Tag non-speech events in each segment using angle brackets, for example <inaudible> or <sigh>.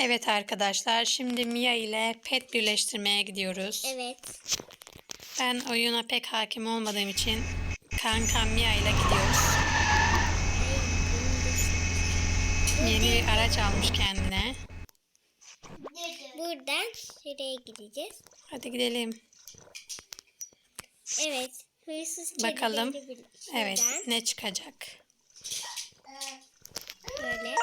Evet arkadaşlar şimdi Mia ile pet birleştirmeye gidiyoruz. Evet. Ben oyuna pek hakim olmadığım için kankam Mia ile gidiyoruz. Yeni bir araç almış kendine. Buradan şuraya gideceğiz. Hadi gidelim. Evet. Hırsız Bakalım. Evet ne çıkacak? Böyle.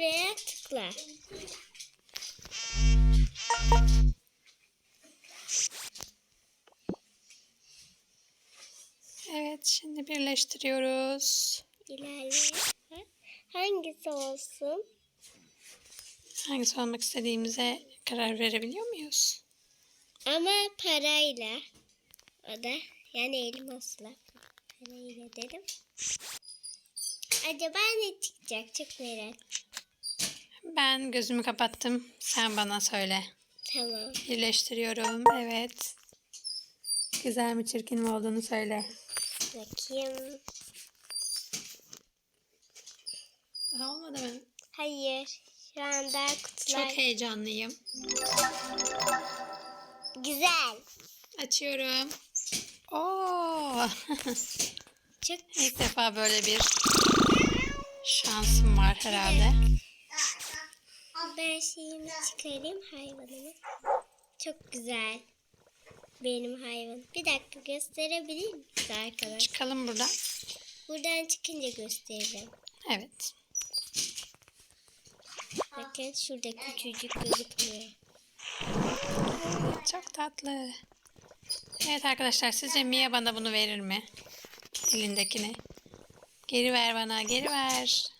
Buraya tıkla. Evet şimdi birleştiriyoruz. İlerle. Ha? Hangisi olsun? Hangisi olmak istediğimize karar verebiliyor muyuz? Ama parayla. O da yani elmasla. Parayla dedim. Acaba ne çıkacak? Çok merak. Ben gözümü kapattım. Sen bana söyle. Tamam. Birleştiriyorum. Evet. Güzel mi çirkin mi olduğunu söyle. Bakayım. Daha olmadı mı? Hayır. Şu anda kutular Çok heyecanlıyım. güzel. Açıyorum. Oo. Çok İlk defa böyle bir şansım var herhalde. Ben şeyimi çıkarayım hayvanımı. Çok güzel. Benim hayvan. Bir dakika gösterebilir misiniz arkadaşlar? Çıkalım buradan. Buradan çıkınca göstereceğim. Evet. Bakın şurada küçücük gözükmüyor. Çok tatlı. Evet arkadaşlar sizce Mia bana bunu verir mi? Elindekini. Geri ver bana, geri ver.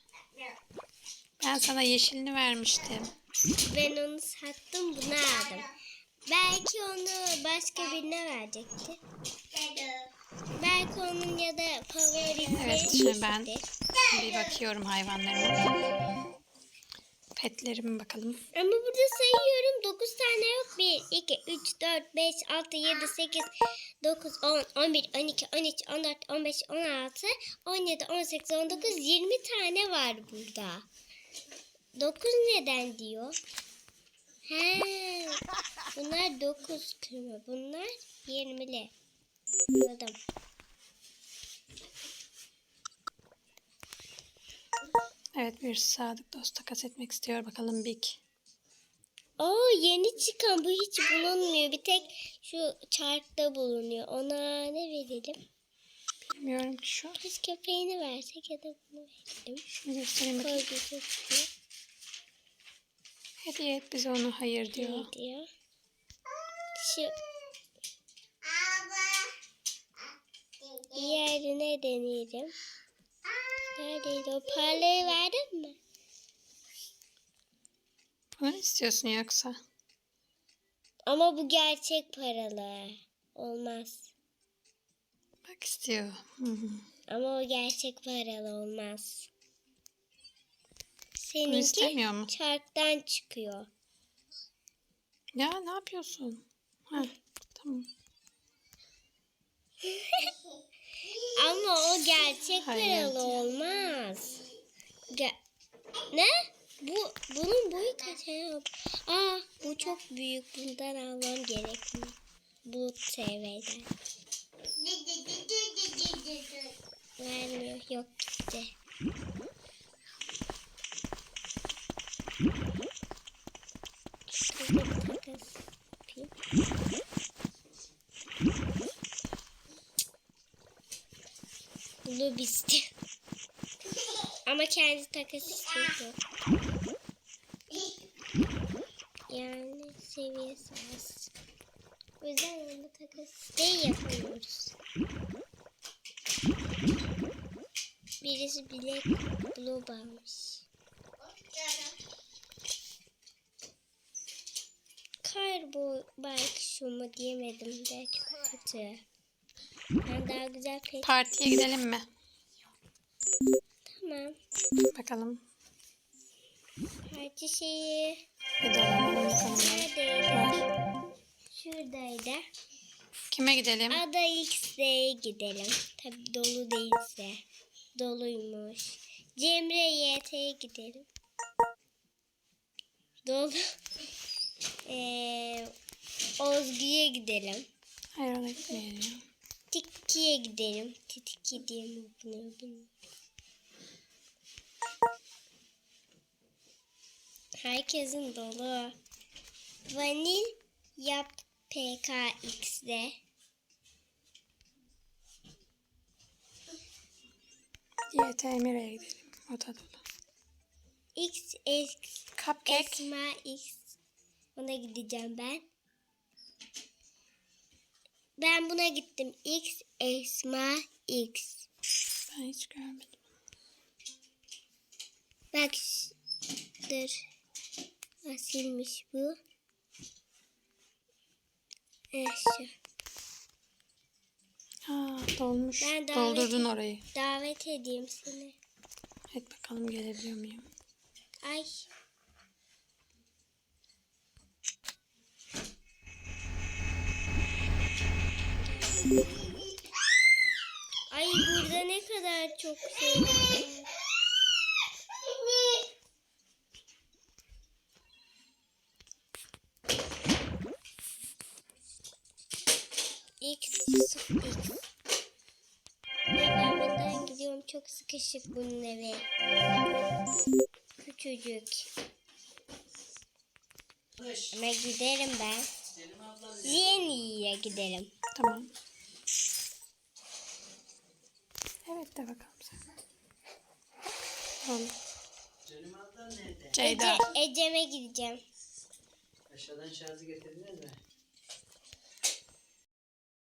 Ben sana yeşilini vermiştim. Ben onu sattım bunu aldım. Belki onu başka birine verecekti. Belki onun ya da favorisi. Evet, şimdi ben bir bakıyorum hayvanlarıma. Petlerime bakalım. Ama burada sayıyorum 9 tane yok. 1, 2, 3, 4, 5, 6, 7, 8, 9, 10, 11, 12, 13, 14, 15, 16, 17, 18, 19, 20 tane var burada. 9 neden diyor? He, bunlar 9 kırmızı. Bunlar 20'li. Anladım. Evet bir sadık dost takas etmek istiyor. Bakalım Big. Oo yeni çıkan bu hiç bulunmuyor. Bir tek şu çarkta bulunuyor. Ona ne verelim? Bilmiyorum ki şu. Biz köpeğini versek ya da bunu verelim. Şunu göstereyim bakayım. Hediye et bize onu hayır diyor. ne diyor. Şu diğerine deneyelim. Neredeydi o parlayı verdin mi? Bunu istiyorsun yoksa? Ama bu gerçek paralı. Olmaz. Bak istiyor. Ama o gerçek paralı olmaz. Seninki istemiyor mu? çarktan çıkıyor. Ya ne yapıyorsun? Ha, tamam. <laughs> Ama o gerçek Hayır paralı olmaz. Ge- ne? Bu bunun boyu kaç? Aa bu çok büyük. Bundan almam gerekmiyor. Bu TV'den. Vermiyor. Yok gitti. Şurada bir takas yapayım. Bunu istiyor. Ama kendi takas istiyor. Yani seviyesi az. O yüzden onu takas isteği yapamıyoruz. Birisi bile blue almış. Karbo belki şu mu diyemedim çok kötü. Ben daha güzel pek Partiye gidelim mi? tamam. Bakalım. Parti şeyi bakalım. neredeydi? Şuradaydı. Kime gidelim? Ada X'e gidelim. Tabi dolu değilse. doluymuş. Cemre YT'ye gidelim. Dolu. Ee, Ozgü'ye gidelim. Hayır ona gitmeyelim. Tikki'ye gidelim. Tikki diye mi okunuyor bilmiyorum. Herkesin dolu. Vanil yap PKX'de. YT Emir'e gidelim. O da dolu. X, X, Cupcake. Esma X. Ona gideceğim ben. Ben buna gittim. X, Esma X. Ben hiç görmedim. Bak dur. Asilmiş bu. Şu. Aa dolmuş. Ben davet- Doldurdun orayı. Davet edeyim seni. Hadi bakalım gelebiliyor muyum? Ay. Ay burada ne kadar çok şey var. X, X. Ben buradan gidiyorum. Çok sıkışık bunun evi. Küçücük. Ama giderim ben. Yeni'ye giderim. Tamam. Evet de bakalım sen. Nerede? Ceyda. Ece, Ecem'e gideceğim. Aşağıdan şarjı getirdiniz mi?